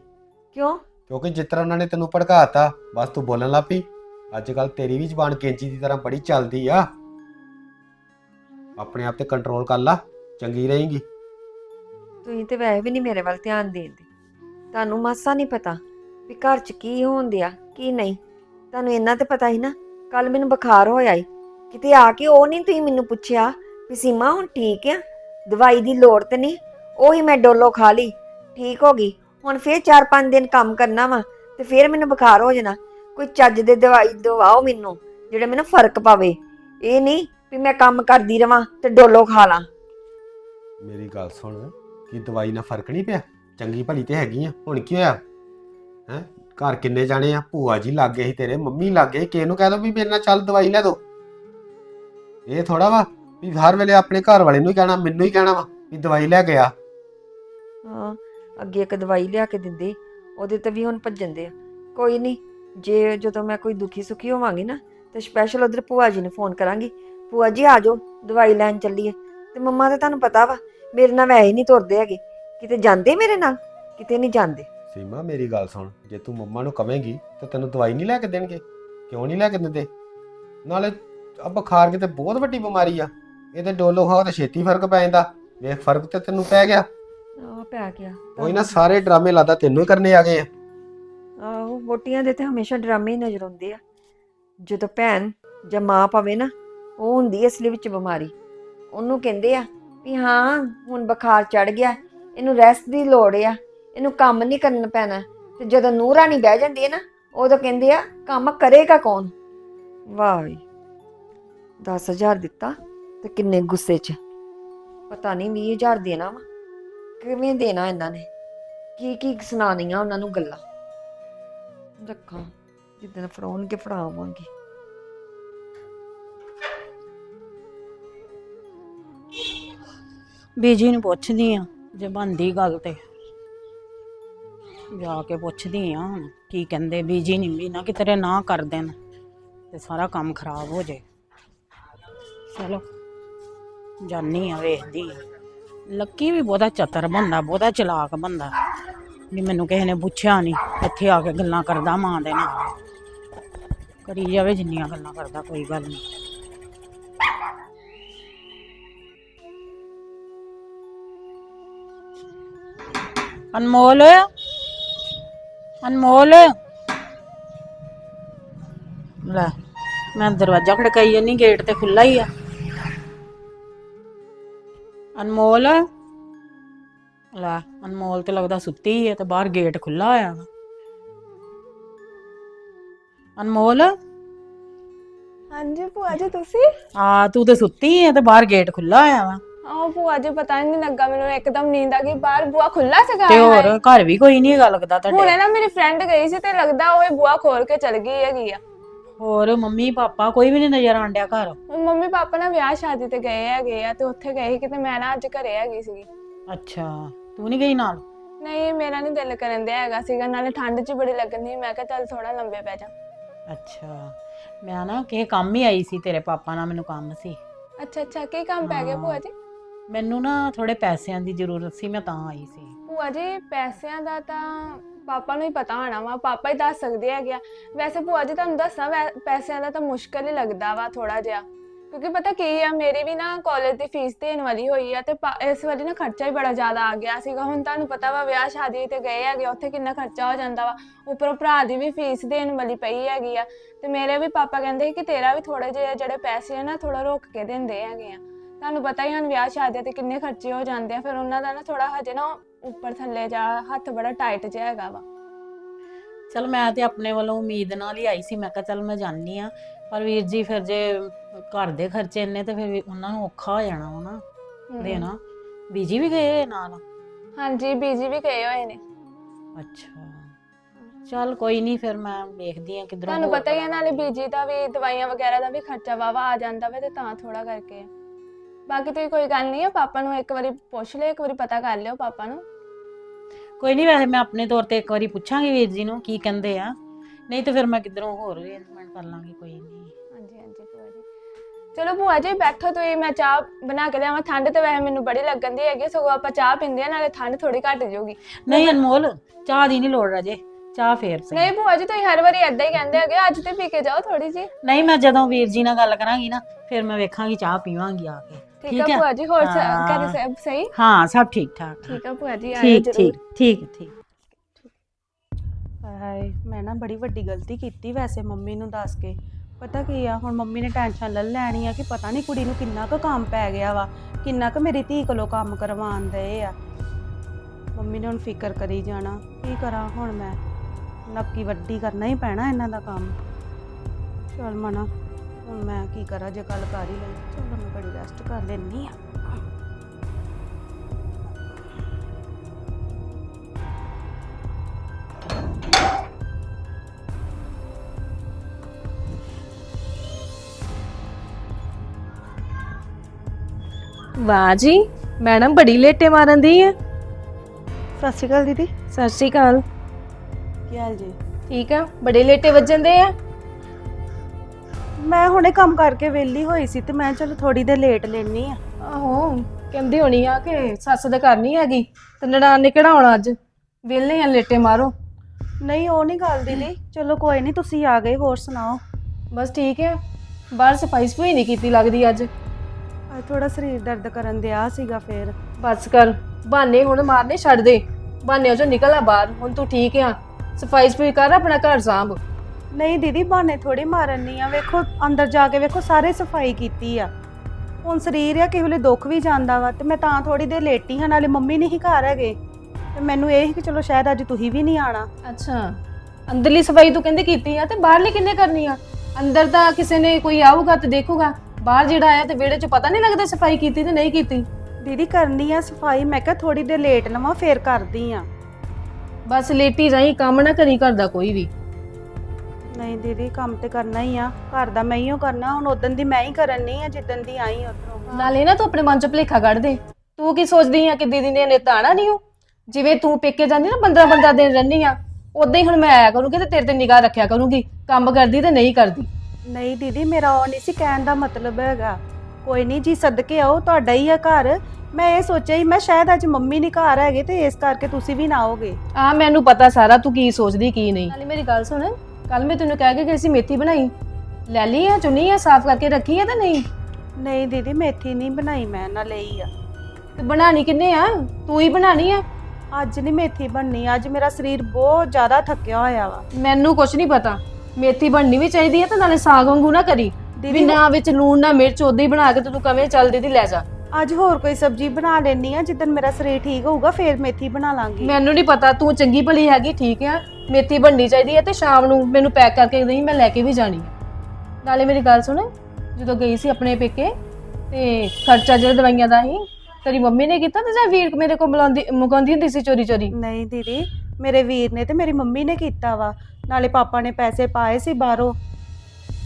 ਕਿਉਂ? ਕਿਉਂਕਿ ਜਿਸ ਤਰ੍ਹਾਂ ਉਹਨਾਂ ਨੇ ਤੈਨੂੰ ਭੜਕਾਤਾ ਬਸ ਤੂੰ ਬੋਲਣ ਲੱਗ ਪਈ। ਅੱਜ ਕੱਲ ਤੇਰੀ ਵੀ ਜ਼ਬਾਨ ਕੈਂਚੀ ਦੀ ਤਰ੍ਹਾਂ ਬੜੀ ਚੱਲਦੀ ਆ। ਆਪਣੇ ਆਪ ਤੇ ਕੰਟਰੋਲ ਕਰ ਲਾ ਚੰਗੀ ਰਹੇਗੀ। ਤੁਸੀਂ ਤੇ ਵੈਸੇ ਵੀ ਨਹੀਂ ਮੇਰੇ ਵੱਲ ਧਿਆਨ ਦੇਂਦੇ। ਤੁਹਾਨੂੰ ਮਾਸਾ ਨਹੀਂ ਪਤਾ ਵੀ ਘਰ 'ਚ ਕੀ ਹੋਣ ਦਿਆ ਕੀ ਨਹੀਂ। ਤੁਹਾਨੂੰ ਇੰਨਾ ਤੇ ਪਤਾ ਹੀ ਨਾ ਕੱਲ ਮੈਨੂੰ ਬੁਖਾਰ ਹੋਇਆ ਈ ਕਿਤੇ ਆ ਕੇ ਉਹ ਨਹੀਂ ਤੁਸੀਂ ਮੈਨੂੰ ਪੁੱਛਿਆ ਵੀ ਸੀਮਾ, ਹੁਣ ਠੀਕ ਆ? ਦਵਾਈ ਦੀ ਲੋੜ ਤੇ ਨਹੀਂ? ਉਹੀ ਮੈਂ ਡੋਲੋ ਖਾ ਲਈ। ਠੀਕ ਹੋ ਗਈ। ਹੁਣ ਫੇਰ 4-5 ਦਿਨ ਕੰਮ ਕਰਨਾ ਵਾ ਤੇ ਫੇਰ ਮੈਨੂੰ ਬੁਖਾਰ ਹੋ ਜਾਣਾ। ਕੋਈ ਚੱਜ ਦੇ ਦਵਾਈ ਦਵਾਓ ਮੈਨੂੰ, ਜਿਹੜੇ ਮੈਨੂੰ ਫ਼ਰਕ ਪਾਵੇ। ਇਹ ਨਹੀਂ ਵੀ ਮੈਂ ਕੰਮ ਕਰਦੀ ਰਵਾਂ ਤੇ ਡੋਲੋ ਖਾ ਲਾਂ। ਮੇਰੀ ਗੱਲ ਸੁਣ, ਕੀ ਦਵਾਈ ਨਾਲ ਫ਼ਰਕ ਨਹੀਂ ਪਿਆ? ਚੰਗੀ ਭਲੀ ਤੇ ਹੈਗੀ ਆ। ਹੁਣ ਕੀ ਹੋਇਆ? ਹੈ? ਘਰ ਕਿੰਨੇ ਜਾਣੇ ਆ? ਭੂਆ ਜੀ ਲੱਗ ਸੀ ਤੇਰੇ, ਮੰਮੀ ਲੱਗ ਗਏ ਕਹਿ ਦੋ ਵੀ ਮੇਰੇ ਨਾਲ ਚੱਲ ਦਵਾਈ ਲੈ ਦੋ। ਇਹ ਥੋੜਾ ਵਾ ਵੀ ਹਰ ਵੇਲੇ ਆਪਣੇ ਘਰ ਵਾਲੇ ਨੂੰ ਹੀ ਕਹਿਣਾ ਮੈਨੂੰ ਹੀ ਕਹਿਣਾ ਵਾ ਵੀ ਦਵਾਈ ਲੈ ਕੇ ਆ। ਹਾਂ ਅੱਗੇ ਇੱਕ ਦਵਾਈ ਲਿਆ ਕੇ ਦਿੰਦੇ ਉਹਦੇ ਤੇ ਵੀ ਹੁਣ ਭੱਜਣ ਦੇ ਆ। ਕੋਈ ਨਹੀਂ ਜੇ ਜਦੋਂ ਮੈਂ ਕੋਈ ਦੁਖੀ ਸੁਖੀ ਹੋਵਾਂਗੀ ਨਾ ਤੇ ਸਪੈਸ਼ਲ ਉਧਰ ਭੂਆ ਜੀ ਨੂੰ ਫੋਨ ਕਰਾਂਗੀ। ਭੂਆ ਜੀ ਆ ਜਾਓ ਦਵਾਈ ਲੈਣ ਚੱਲੀਏ ਤੇ ਮੰਮਾ ਤਾਂ ਤੁਹਾਨੂੰ ਪਤਾ ਵਾ ਮੇਰੇ ਨਾਲ ਵੈਸੇ ਨਹੀਂ ਤੁਰਦੇ ਹੈਗੇ। ਕਿਤੇ ਜਾਂਦੇ ਮੇਰੇ ਨਾਲ ਕਿਤੇ ਨਹੀਂ ਜਾਂਦੇ। ਸੀਮਾ ਮੇਰੀ ਗੱਲ ਸੁਣ ਜੇ ਤੂੰ ਮੰਮਾ ਨੂੰ ਕਵੇਂਗੀ ਤਾਂ ਤੈਨੂੰ ਦਵਾਈ ਨਹੀਂ ਲੈ ਕੇ ਦੇਣਗੇ? ਕਿਉਂ ਨਹੀਂ ਲੈ ਕੇ ਦਿੰਦੇ? ਨਾਲੇ ਆ ਬੁਖਾਰ ਕਿਤੇ ਬਹੁਤ ਵੱਡੀ ਬਿਮਾਰੀ ਆ। ਇਹਦੇ ਡੋਲੋ ਖਾਓ ਤਾਂ ਛੇਤੀ ਫ਼ਰਕ ਪੈ ਜਾਂਦਾ। ਵੇਖ ਫ਼ਰਕ ਤੇ ਤੈਨੂੰ ਪੈ ਗਿਆ। ਆ ਪੈ ਗਿਆ। ਕੋਈ ਨਾ ਸਾਰੇ ਡਰਾਮੇ ਲਾਦਾ ਤੈਨੂੰ ਹੀ ਕਰਨੇ ਆ ਗਏ ਆ। ਆਹੋ ਵੋਟੀਆਂ ਦੇ ਤੇ ਹਮੇਸ਼ਾ ਡਰਾਮੇ ਹੀ ਨਜ਼ਰ ਆਉਂਦੇ ਆ। ਜਦੋਂ ਭੈਣ ਜਾਂ ਮਾਂ ਪਵੇ ਨਾ ਉਹ ਹੁੰਦੀ ਅਸਲੀ ਵਿੱਚ ਬਿਮਾਰੀ। ਉਹਨੂੰ ਕਹਿੰਦੇ ਆ ਵੀ ਹਾਂ ਹੁਣ ਬੁਖਾਰ ਚੜ ਗਿਆ ਇਹਨੂੰ ਰੈਸਟ ਦੀ ਲੋੜ ਆ। ਇਹਨੂੰ ਕੰਮ ਨਹੀਂ ਕਰਨਾ ਪੈਣਾ। ਤੇ ਜਦੋਂ ਨੂੰਹ ਰਾਣੀ ਬਹਿ ਜਾਂਦੀ ਹੈ ਨਾ ਉਦੋਂ ਕਹਿੰਦੇ ਆ ਕੰਮ ਕਰੇਗਾ ਕੌਣ? ਵਾਹ ਵੀ। 10000 ਦਿੱਤਾ ਤੇ ਕਿੰਨੇ ਗੁੱਸੇ 'ਚ? ਪਤਾ ਨਹੀਂ 20000 ਦੇਣਾ ਵਾ। ਕਿਵੇਂ ਦੇਣਾ ਇਹਨਾਂ ਨੇ? ਕੀ ਕੀ ਸੁਣਾਣੀਆਂ ਉਹਨਾਂ ਨੂੰ ਗੱਲਾਂ? ਰੱਖਾਂ, ਜਿੱਦਣ ਫੜਾਉਣਗੇ, ਫੜਾਵਾਂਗੀ। ਬੀਜੀ ਨੂੰ ਪੁੱਛਦੀ ਆ, ਜੇ ਬੰਦੀ ਗੱਲ ਤੇ। ਜਾ ਕੇ ਪੁੱਛਦੀ ਆ ਹੁਣ ਕੀ ਕਹਿੰਦੇ, ਬੀਜੀ ਨਹੀਂ ਵੀ ਨਾ ਕਿ ਤੇਰੇ ਨਾ ਕਰ ਦੇਣ ਤੇ ਸਾਰਾ ਕੰਮ ਖਰਾਬ ਹੋ ਜਾਏ। ਚਲੋ। ਜਾਨੀ ਆ, ਵੇਖਦੀ। ਆ ਲੱਕੀ ਵੀ ਬਹੁਤਾ ਚਤਰ ਬੰਦਾ, ਬਹੁਤਾ ਚਲਾਕ ਬੰਦਾ। ਵੀ ਮੈਨੂੰ ਕਿਸੇ ਨੇ ਪੁੱਛਿਆ ਨਹੀਂ ਇੱਥੇ ਆ ਕੇ ਗੱਲਾਂ ਕਰਦਾ ਮਾਂ ਦੇ ਨਾਲ। ਕਰੀ ਜਾਵੇ ਜਿੰਨੀਆਂ ਗੱਲਾਂ ਕਰਦਾ, ਕੋਈ ਗੱਲ ਨਹੀਂ ਅਨਮੋਲ? ਅਨਮੋਲ? ਲੈ, ਮੈਂ ਦਰਵਾਜ਼ਾ ਖੜਕਾਈ ਜਾਨੀ ਗੇਟ ਤੇ ਖੁੱਲਾ ਹੀ ਆ। ਅਨਮੋਲ ਲੈ ਅਨਮੋਲ ਤੇ ਲੱਗਦਾ ਸੁੱਤੀ ਹੈ ਤੇ ਬਾਹਰ ਗੇਟ ਖੁੱਲਾ ਵਾ। ਅਨਮੋਲ? ਹਾਂਜੀ ਭੂਆ ਜੀ ਤੁਸੀਂ? ਆ ਤੂੰ ਤੇ ਸੁੱਤੀ ਹੈ ਤੇ ਬਾਹਰ ਗੇਟ ਖੁੱਲਾ ਹੋਇਆ ਵਾ। ਆਹ ਭੂਆ ਜੀ ਪਤਾ ਨਹੀਂ ਲੱਗਾ ਮੈਨੂੰ ਇੱਕਦਮ ਨੀਂਦ ਆ ਗਈ ਬਾਹਰ ਬੂਆ ਖੁੱਲਾ ਸੀਗਾ ਤੇ ਹੋਰ। ਘਰ ਵੀ ਕੋਈ ਨਹੀਂ ਹੈਗਾ ਲੱਗਦਾ ਤੁਹਾਡੇ? ਹੁਣੇ ਨਾ ਮੇਰੀ ਫਰੈਂਡ ਗਈ ਸੀ ਤੇ ਲੱਗਦਾ ਉਹ ਇਹ ਬੂਆ ਖੋਲ ਕੇ ਚਲ ਗਈ ਹੈਗੀ ਆ। ਹੋਰ ਮੰਮੀ ਪਾਪਾ ਕੋਈ ਵੀ ਨਹੀਂ ਨਜ਼ਰ ਆਂਡਿਆ ਘਰ। ਮੰਮੀ ਪਾਪਾ ਨਾ ਵਿਆਹ ਸ਼ਾਦੀ ਤੇ ਗਏ ਹੈਗੇ ਆ ਤੇ ਉੱਥੇ ਗਏ ਸੀ ਕਿਤੇ ਮੈਂ ਨਾ ਅੱਜ ਘਰੇ ਹੈਗੀ ਸੀਗੀ। ਅੱਛਾ ਤੂੰ ਨਹੀਂ ਗਈ ਨਾਲ? ਨਹੀਂ ਮੇਰਾ ਨਹੀਂ ਦਿਲ ਕਰਨ ਦਿਆ ਹੈਗਾ ਸੀਗਾ ਨਾਲੇ ਠੰਡ 'ਚ ਬੜੀ ਲੱਗਣੀ ਮੈਂ ਕਿਹਾ ਚੱਲ ਥੋੜਾ ਲੰਬੇ ਪੈ ਜਾ। ਅੱਛਾ ਮੈਂ ਨਾ ਕਿਸੇ ਕੰਮ ਹੀ ਆਈ ਸੀ ਤੇਰੇ ਪਾਪਾ ਨਾਲ ਮੈਨੂੰ ਕੰਮ ਸੀ। ਅੱਛਾ ਅੱਛਾ ਕੀ ਕੰਮ ਪੈ ਗਿਆ ਭੂਆ ਜੀ? ਮੈਨੂੰ ਨਾ ਥੋੜੇ ਪੈਸਿਆਂ ਦੀ ਜ਼ਰੂਰਤ ਸੀ ਮੈਂ ਤਾਂ ਆਈ ਸੀ। ਭੂਆ ਜੀ ਪੈਸਿਆਂ ਦਾ ਤਾਂ ਪਾਪਾ ਨੂੰ ਹੀ ਪਤਾ ਹੋਣਾ ਵਾ ਪਾਪਾ ਹੀ ਦੱਸ ਸਕਦੇ ਹੈਗੇ ਆ। ਵੈਸੇ ਭੂਆ ਜੀ ਤੁਹਾਨੂੰ ਦੱਸਾਂ ਵੈ- ਪੈਸਿਆਂ ਦਾ ਤਾਂ ਮੁਸ਼ਕਲ ਹੀ ਲੱਗਦਾ ਵਾ ਥੋੜਾ ਜਿਹਾ। ਕਿਉਂਕਿ ਪਤਾ ਕੀ ਆ ਮੇਰੀ ਵੀ ਨਾ ਕਾਲਜ ਦੀ ਫੀਸ ਦੇਣ ਵਾਲੀ ਹੋਈ ਆ ਤੇ ਪਾ- ਇਸ ਵਾਰੀ ਨਾ ਖਰਚਾ ਹੀ ਬੜਾ ਜ਼ਿਆਦਾ ਆ ਗਿਆ ਸੀਗਾ। ਹੁਣ ਤੁਹਾਨੂੰ ਪਤਾ ਵਾ ਵਿਆਹ ਸ਼ਾਦੀ ਤੇ ਗਏ ਹੈਗੇ ਆ, ਉੱਥੇ ਕਿੰਨਾ ਖਰਚਾ ਹੋ ਜਾਂਦਾ ਵਾ। ਉੱਪਰੋਂ ਭਰਾ ਦੀ ਵੀ ਫੀਸ ਦੇਣ ਵਾਲੀ ਪਈ ਹੈਗੀ ਆ। ਤੇ ਮੇਰੇ ਵੀ ਪਾਪਾ ਕਹਿੰਦੇ ਸੀ ਕਿ ਤੇਰਾ ਵੀ ਥੋੜੇ ਜਿਹੇ ਜਿਹੜੇ ਪੈਸੇ ਆ ਨਾ ਥੋੜਾ ਰੋਕ ਕੇ ਦਿੰਦੇ ਹੈਗੇ ਆ। ਤੁਹਾਨੂੰ ਪਤਾ ਹੀ ਹਨ ਵਿਆਹ ਸ਼ਾਦੀਆਂ ਤੇ ਕਿੰਨੇ ਖਰਚੇ ਹੋ ਜਾਂਦੇ ਆ। ਫਿਰ ਉਹਨਾਂ ਦਾ ਨਾ ਥੋੜਾ ਹਜੇ ਨਾ ਉੱਪਰ ਥੱਲੇ ਜਾ ਹੱਥ ਬੜਾ ਟਾਈਟ ਜਿਹਾ ਹੈਗਾ ਵਾ। ਚਲ ਮੈਂ ਤੇ ਆਪਣੇ ਵੱਲੋਂ ਉਮੀਦ ਨਾਲ ਹੀ ਆਈ ਸੀ ਮੈਂ ਕਿਹਾ ਚਲ ਮੈਂ ਜਾਣੀ ਆ ਪਰ ਵੀਰ ਜੀ ਫਿਰ ਜੇ ਘਰ ਦੇ ਖਰਚੇ ਇੰਨੇ ਤੇ ਫਿਰ ਵੀ ਉਹਨਾਂ ਨੂੰ ਔਖਾ ਹੋ ਜਾਣਾ ਵਾ ਨਾ ਹਮ। ਦੇਣਾ। ਬੀਜੀ ਵੀ ਗਏ ਹੋਏ ਨਾਲ? ਹਾਂਜੀ ਬੀਜੀ ਵੀ ਗਏ ਹੋਏ ਨੇ। ਅੱਛਾ। ਚਲ ਕੋਈ ਨਹੀਂ ਫਿਰ ਮੈਂ ਵੇਖਦੀ ਆ ਕਿਧਰੋਂ ਤੁਹਾਨੂੰ ਪਤਾ ਹੀ ਹੈ ਨਾਲੇ ਬੀਜੀ ਦਾ ਵੀ ਦਵਾਈਆਂ ਵਗੈਰਾ ਦਾ ਵੀ ਖਰਚਾ ਵਾਵਾ ਆ ਜਾਂਦਾ ਵੇ ਤੇ ਤਾਂ ਥੋੜਾ ਕਰਕੇ। ਬਾਕੀ ਤੇ ਕੋਈ ਗੱਲ ਨਹੀਂ ਹੈ ਪਾਪਾ ਨੂੰ ਇੱਕ ਵਾਰੀ ਪੁੱਛ ਲਿਓ ਇੱਕ ਵਾਰੀ ਪਤਾ ਕਰ ਲਿਓ ਪਾਪਾ ਨੂੰ। ਕੋਈ ਨਹੀਂ ਵੈਸੇ ਮੈਂ ਆਪਣੇ ਤੌਰ ਤੇ ਇੱਕ ਵਾਰੀ ਪੁੱਛਾਂਗੀ ਵੀਰ ਜੀ ਨੂੰ ਕੀ ਕਹਿੰਦੇ ਆ। ਨਹੀਂ ਤੇ ਫਿਰ ਮੈਂ ਕਿਧਰੋਂ ਹੋਰ ਅਰੇਂਜਮੈਂਟ ਕਰ ਲਾਂਗੀ ਕੋਈ ਨਹੀਂ ਹਾਂਜੀ ਹਾਂਜੀ ਭੂਆ ਜੀ ਚਲੋ ਭੂਆ ਜੀ ਬੈਠੋ ਤੁਸੀਂ ਮੈਂ ਚਾਹ ਬਣਾ ਕੇ ਲਿਆਵਾਂ। ਠੰਡ ਤੇ ਵੈਸੇ ਮੈਨੂੰ ਬੜੀ ਲੱਗਣ ਦੀ ਹੈਗੀ ਸਗੋਂ ਆਪਾਂ ਚਾਹ ਪੀਂਦੇ ਆ ਨਾਲੇ ਠੰਡ ਥੋੜੀ ਘਟ ਜਾਊਗੀ। ਨਹੀਂ ਅਨਮੋਲ ਚਾਹ ਦੀ ਨਹੀਂ ਲੋੜ ਅਜੇ। ਚਾਹ ਫੇਰ ਸਹੀ ਨਹੀਂ ਭੂਆ ਜੀ ਤੁਸੀਂ ਹਰ ਵਾਰੀ ਏਦਾਂ ਹੀ ਕਹਿੰਦੇ ਹੈਗੇ ਅੱਜ ਤੇ ਪੀ ਕੇ ਜਾਓ ਥੋੜੀ ਜੀ ਨਹੀਂ ਮੈਂ ਜਦੋਂ ਵੀਰ ਜੀ ਨਾਲ ਗੱਲ ਕਰਾਂਗੀ ਨਾ ਫਿਰ ਮੈਂ ਵੇਖਾਂਗੀ ਚਾਹ ਪੀਵਾਂਗੀ ਆ ਕੇ। ਠੀਕ ਹੈ ਭੂਆ ਜੀ ਹੋਰ ਸ- ਹਾਂ। ਘਰੇ ਸਭ ਸਹੀ? ਹਾਂ ਸਭ ਠੀਕ ਠਾਕ। ਠੀਕ ਹੈ ਭੂਆ ਜੀ ਆਇਓ ਠੀਕ ਜ਼ਰੂਰ। ਠੀਕ ਠੀਕ ਠੀਕ। ਹਾਏ ਮੈਂ ਨਾ ਬੜੀ ਵੱਡੀ ਗਲਤੀ ਕੀਤੀ ਵੈਸੇ ਮੰਮੀ ਨੂੰ ਦੱਸ ਕੇ। ਪਤਾ ਕੀ ਆ ਹੁਣ ਮੰਮੀ ਨੇ ਟੈਨਸ਼ਨ ਲੈ ਲੈਣੀ ਆ ਕਿ ਪਤਾ ਨਹੀਂ ਕੁੜੀ ਨੂੰ ਕਿੰਨਾ ਕੁ ਕੰਮ ਪੈ ਗਿਆ ਵਾ ਕਿੰਨਾ ਕੁ ਮੇਰੀ ਧੀ ਕੋਲੋਂ ਕੰਮ ਕਰਵਾਉਣ ਦਏ ਆ। ਮੰਮੀ ਨੇ ਹੁਣ ਫਿਕਰ ਕਰੀ ਜਾਣਾ ਕੀ ਕਰਾਂ ਹੁਣ ਮੈਂ? ਨੱਕੀ ਵੱਡੀ ਕਰਨਾ ਹੀ ਪੈਣਾ ਇਹਨਾਂ ਦਾ ਕੰਮ। ਚਲ ਮਨਾ ਹੁਣ ਮੈਂ ਕੀ ਕਰਾਂ ਜੇ ਗੱਲ ਕਰ ਹੀ ਲਈ ਚਲੋ ਮੈਂ ਬੜੀ ਰੈਸਟ ਕਰ ਲੈਣੀ ਆ ਵਾਹ ਜੀ ਮੈਡਮ ਬੜੀ ਲੇਟੇ ਮਾਰਨ ਦੀ ਹੈ। ਸਤਿ ਸ਼੍ਰੀ ਅਕਾਲ ਦੀਦੀ। ਸਤਿ ਸ਼੍ਰੀ ਅਕਾਲ। ਕੀ ਹਾਲ ਜੀ? ਠੀਕ ਆ ਬੜੇ ਲੇਟੇ ਵੱਜਣ ਦੇ ਆ। ਮੈਂ ਹੁਣੇ ਕੰਮ ਕਰਕੇ ਵਿਹਲੀ ਹੋਈ ਸੀ ਤੇ ਮੈਂ ਚਲੋ ਥੋੜੀ ਦੇਰ ਲੇਟ ਲੈਣੀ ਆ। ਆਹੋ ਕਹਿੰਦੀ ਹੋਣੀ ਆ ਕਿ ਸੱਸ ਦੇ ਘਰ ਨਹੀਂ ਹੈਗੀ ਤੇ ਨਨਾਣ ਨੇ ਕਿਹੜਾ ਆਉਣਾ ਅੱਜ? ਵਿਹਲੇ ਆ ਲੇਟੇ ਮਾਰੋ। ਨਹੀਂ ਉਹ ਨਹੀਂ ਗੱਲ ਦੀਦੀ। ਚਲੋ ਕੋਈ ਨਹੀਂ ਤੁਸੀਂ ਆ ਗਏ ਹੋਰ ਸੁਣਾਓ? ਬਸ ਠੀਕ ਆ। ਬਾਹਰ ਸਫ਼ਾਈ ਸਫੂਈ ਨਹੀਂ ਕੀਤੀ ਲੱਗਦੀ ਅੱਜ। ਅੱਜ ਥੋੜਾ ਸਰੀਰ ਦਰਦ ਕਰਨ ਦਿਆ ਸੀਗਾ ਫੇਰ। ਬਸ ਕਰ ਬਹਾਨੇ ਹੁਣ ਮਾਰਨੇ ਛੱਡ ਦੇ। ਬਹਾਨੇ ਚੋਂ ਨਿਕਲ ਆ ਬਾਹਰ ਹੁਣ ਤੂੰ ਠੀਕ ਆ। ਸਫ਼ਾਈ ਸਫੂਈ ਕਰ ਆਪਣਾ ਘਰ ਸਾਂਭ। ਨਹੀਂ ਦੀਦੀ ਬਹਾਨੇ ਥੋੜੀ ਮਾਰਨੀ ਆ। ਵੇਖੋ ਅੰਦਰ ਜਾ ਕੇ ਵੇਖੋ ਸਾਰੇ ਸਫ਼ਾਈ ਕੀਤੀ ਆ। ਹੁਣ ਸਰੀਰ ਆ ਕਿਸੇ ਵੇਲੇ ਦੁੱਖ ਵੀ ਜਾਂਦਾ ਵਾ ਤੇ ਮੈਂ ਤਾਂ ਥੋੜੀ ਦੇਰ ਲੇਟੀ ਹਾਂ ਨਾਲੇ ਮੰਮੀ ਨਹੀਂ ਘਰ ਹੈਗੇ। ਤੇ ਮੈਨੂੰ ਇਹ ਸੀ ਕਿ ਚਲੋ ਸ਼ਾਇਦ ਅੱਜ ਤੁਸੀਂ ਵੀ ਨਹੀਂ ਆਣਾ ਅੱਛਾ। ਅੰਦਰਲੀ ਸਫ਼ਾਈ ਤੂੰ ਕਹਿੰਦੀ ਕੀਤੀ ਆ ਤੇ ਬਾਹਰਲੀ ਕਿੰਨੇ ਕਰਨੀ ਆ? ਅੰਦਰ ਤਾਂ ਕਿਸੇ ਨੇ ਕੋਈ ਆਊਗਾ ਤੇ ਦੇਖੂਗਾ। ਬਾਹਰ ਜਿਹੜਾ ਆਇਆ ਤੇ ਵਿਹੜੇ 'ਚ ਪਤਾ ਨਹੀਂ ਲੱਗਦਾ ਸਫ਼ਾਈ ਕੀਤੀ ਤੇ ਨਹੀਂ ਕੀਤੀ। ਦੀਦੀ ਕਰਨੀ ਆ ਸਫ਼ਾਈ। ਮੈਂ ਕਿਹਾ ਥੋੜੀ ਦੇਰ ਲੇਟ ਲਵਾਂ ਫੇਰ ਕਰਦੀ ਆ। ਬਸ ਲੇਟੀ ਜਾਈ ਕੰਮ ਨਾ ਕਰੀ ਕਰਦਾ ਕੋਈ ਵੀ। ਨਹੀਂ ਦੀਦੀ ਕੰਮ ਤੇ ਕਰਨਾ ਹੀ ਆ। ਘਰ ਦਾ ਮੈਂ ਹੀ ਓ ਕਰਨਾ ਹੁਣ ਉਦੋਂ ਦੀ ਮੈਂ ਹੀ ਕਰਨੀ ਆ ਜਿੱਦਣ ਦੀ ਆਈ ਉਧਰੋਂ। ਨਾਲੇ ਨਾ ਤੂੰ ਆਪਣੇ ਮਨ 'ਚ ਭੁਲੇਖਾ ਕੱਢ ਦੇ। ਤੂੰ ਕੀ ਸੋਚਦੀ ਆ ਕਿ ਦੀਦੀ ਨੇ ਨੇਤਾ ਆਣਾ ਨਹੀਂ ਹੋ ਜਿਵੇਂ ਤੂੰ ਪੇਕੇ ਜਾਂਦੀ ਨਾ 15 15 ਦਿਨ ਰਹਿੰਦੀ ਆ ਉਦਾਂ ਹੀ ਹੁਣ ਮੈਂ ਆਇਆ ਕਰੂੰਗੀ ਤੇ ਤੇਰੇ ਤੇ ਨਿਗਾਹ ਰੱਖਿਆ ਕਰੂੰਗੀ। ਕੰਮ ਕਰਦੀ ਤੇ ਨਹੀਂ ਕਰਦੀ। ਨਹੀਂ ਦੀਦੀ ਮੇਰਾ ਉਹ ਨਹੀਂ ਸੀ ਕਹਿਣ ਦਾ ਮਤਲਬ ਹੈਗਾ। ਕੋਈ ਨਹੀਂ ਜੀ ਸਦਕੇ ਆਓ ਤੁਹਾਡਾ ਹੀ ਆ ਘਰ। ਮੈਂ ਇਹ ਸੋਚਿਆ ਹੀ ਮੈਂ ਸ਼ਾਇਦ ਅੱਜ ਮੰਮੀ ਨਹੀਂ ਘਰ ਹੈਗੇ ਤੇ ਇਸ ਕਰਕੇ ਤੁਸੀਂ ਵੀ ਨਾ ਆਓਗੇ। ਆ ਮੈਨੂੰ ਪਤਾ ਸਾਰਾ ਤੂੰ ਕੀ ਸੋਚਦੀ ਕੀ ਨਹੀਂ। ਨਾਲੇ ਮੇਰੀ ਗੱਲ ਸੁਣ ਕੱਲ ਮੈਂ ਤੈਨੂੰ ਕਹਿ ਕੇ ਗਈ ਸੀ ਮੇਥੀ ਬਣਾਈ। ਲੈ ਲਈ ਆ ਚੁਣੀ ਆ ਸਾਫ਼ ਕਰਕੇ ਰੱਖੀ ਆ ਤੇ ਨਹੀਂ? ਨਹੀਂ ਦੀਦੀ ਮੇਥੀ ਨਹੀਂ ਬਣਾਈ ਮੈਂ ਨਾ ਲਈ ਆ। ਤੇ ਬਣਾਣੀ ਕਿੰਨੇ ਆ? ਤੂੰ ਹੀ ਬਣਾਣੀ ਆ? ਅੱਜ ਨਹੀਂ ਮੇਥੀ ਬਣਨੀ ਅੱਜ ਮੇਰਾ ਸਰੀਰ ਬਹੁਤ ਜ਼ਿਆਦਾ ਥੱਕਿਆ ਹੋਇਆ ਵਾ। ਮੈਨੂੰ ਕੁਝ ਨਹੀਂ ਪਤਾ। ਮੇਥੀ ਬਣਨੀ ਵੀ ਚਾਹੀਦੀ ਹੈ ਤੇ ਨਾਲੇ ਸਾਗ ਵਾਂਗੂ ਨਾ ਕਰੀ। ਦੀਦੀ ਬਿਨਾ ਵਿੱਚ ਲੂਣ ਨਾ ਮਿਰਚ ਉਦਾਂ ਹੀ ਬਣਾ ਕੇ ਤੇ ਤੂੰ ਕਵੇਂ ਚੱਲ ਦੀਦੀ ਲੈ ਜਾ। ਅੱਜ ਹੋਰ ਕੋਈ ਸਬਜ਼ੀ ਬਣਾ ਲੈਣੀ ਆ ਜਿੱਦਨ ਮੇਰਾ ਸਰੀਰ ਠੀਕ ਹੋਊਗਾ ਫੇਰ ਮੇਥੀ ਬਣਾ ਲਾਂਗੀ। ਮੈਨੂੰ ਨਹੀਂ ਪਤਾ ਤੂੰ ਚੰਗੀ ਭਲੀ ਹੈਗੀ ਠੀਕ ਆ। ਮੇਥੀ ਬਣਨੀ ਚਾਹੀਦੀ ਹੈ ਤੇ ਸ਼ਾਮ ਨੂੰ ਮੈਨੂੰ ਪੈਕ ਕਰਕੇ ਦੇਈਂ ਮੈਂ ਲੈ ਕੇ ਵੀ ਜਾਣੀ ਨਾਲੇ ਮੇਰੀ ਗੱਲ ਸੁਣ ਜਦੋਂ ਗਈ ਸੀ ਆਪਣੇ ਪੇਕੇ ਤੇ ਖਰਚਾ ਜਿਹੜਾ ਦਵਾਈਆਂ ਦਾ ਸੀ ਤੇਰੀ ਮੰਮੀ ਨੇ ਕੀਤਾ ਤੇ ਜਾਂ ਵੀਰ ਮੇਰੇ ਕੋਲ ਬੁਲਾਉਂਦੀ ਮੁਕਾਉਂਦੀ ਹੁੰਦੀ ਸੀ ਚੋਰੀ ਚੋਰੀ ਨਹੀਂ ਦੀਦੀ ਮੇਰੇ ਵੀਰ ਨੇ ਤੇ ਮੇਰੀ ਮੰਮੀ ਨੇ ਕੀਤਾ ਵਾ। ਨਾਲੇ ਪਾਪਾ ਨੇ ਪੈਸੇ ਪਾਏ ਸੀ ਬਾਹਰੋਂ।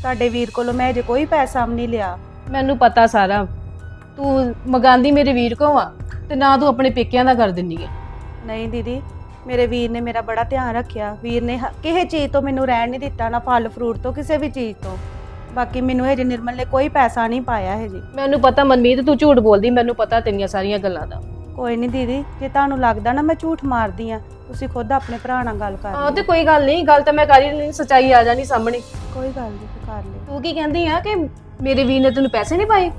ਤੁਹਾਡੇ ਵੀਰ ਕੋਲੋਂ ਮੈਂ ਅਜੇ ਕੋਈ ਪੈਸਾ ਵੀ ਨਹੀਂ ਲਿਆ। ਮੈਨੂੰ ਪਤਾ ਸਾਰਾ। ਤੂੰ ਮਗਾਂਦੀ ਮੇਰੇ ਵੀਰ ਕੋ ਆ ਤੇ ਨਾ ਤੂੰ ਆਪਣੇ ਪੇਕਿਆਂ ਦਾ ਕਰ ਦਿੰਦੀ ਹੈ ਨਹੀਂ ਦੀਦੀ ਮੇਰੇ ਵੀਰ ਨੇ ਮੇਰਾ ਬੜਾ ਧਿਆਨ ਰੱਖਿਆ। ਵੀਰ ਨੇ ਹ- ਕਿਸੇ ਚੀਜ਼ ਤੋਂ ਮੈਨੂੰ ਰਹਿਣ ਨਹੀਂ ਦਿੱਤਾ ਨਾ ਫਲ ਫਰੂਟ ਤੋਂ ਕਿਸੇ ਵੀ ਚੀਜ਼ ਤੋਂ। ਬਾਕੀ ਮੈਨੂੰ ਹਜੇ ਨਿਰਮਲ ਨੇ ਕੋਈ ਪੈਸਾ ਨਹੀਂ ਪਾਇਆ ਹਜੇ। ਮੈਨੂੰ ਪਤਾ ਮਨਮੀਤ ਤੂੰ ਝੂਠ ਬੋਲਦੀ ਮੈਨੂੰ ਪਤਾ ਤੇਰੀਆਂ ਸਾਰੀਆਂ ਗੱਲਾਂ ਦਾ। ਕੋਈ ਨਹੀਂ ਦੀਦੀ ਜੇ ਤੁਹਾਨੂੰ ਲੱਗਦਾ ਨਾ ਮੈਂ ਝੂਠ ਮਾਰਦੀ ਆ ਤੁਸੀਂ ਖੁਦ ਆਪਣੇ ਭਰਾ ਨਾਲ ਗੱਲ ਕਰ ਹਾਂ ਤੇ ਲਿਓ। ਕੋਈ ਗੱਲ ਨਹੀਂ ਗੱਲ ਤਾਂ ਮੈਂ ਕਰ ਹੀ ਨਹੀਂ ਸੱਚਾਈ ਆ ਜਾਣੀ ਸਾਹਮਣੇ। ਕੋਈ ਗੱਲ ਨਹੀਂ ਕਰ ਲਿਓ। ਤੂੰ ਕੀ ਕਹਿੰਦੀ ਆ ਕਿ ਮੇਰੇ ਵੀਰ ਨੇ ਤੈਨੂੰ ਪੈਸੇ ਨਹੀਂ ਪਾਏ?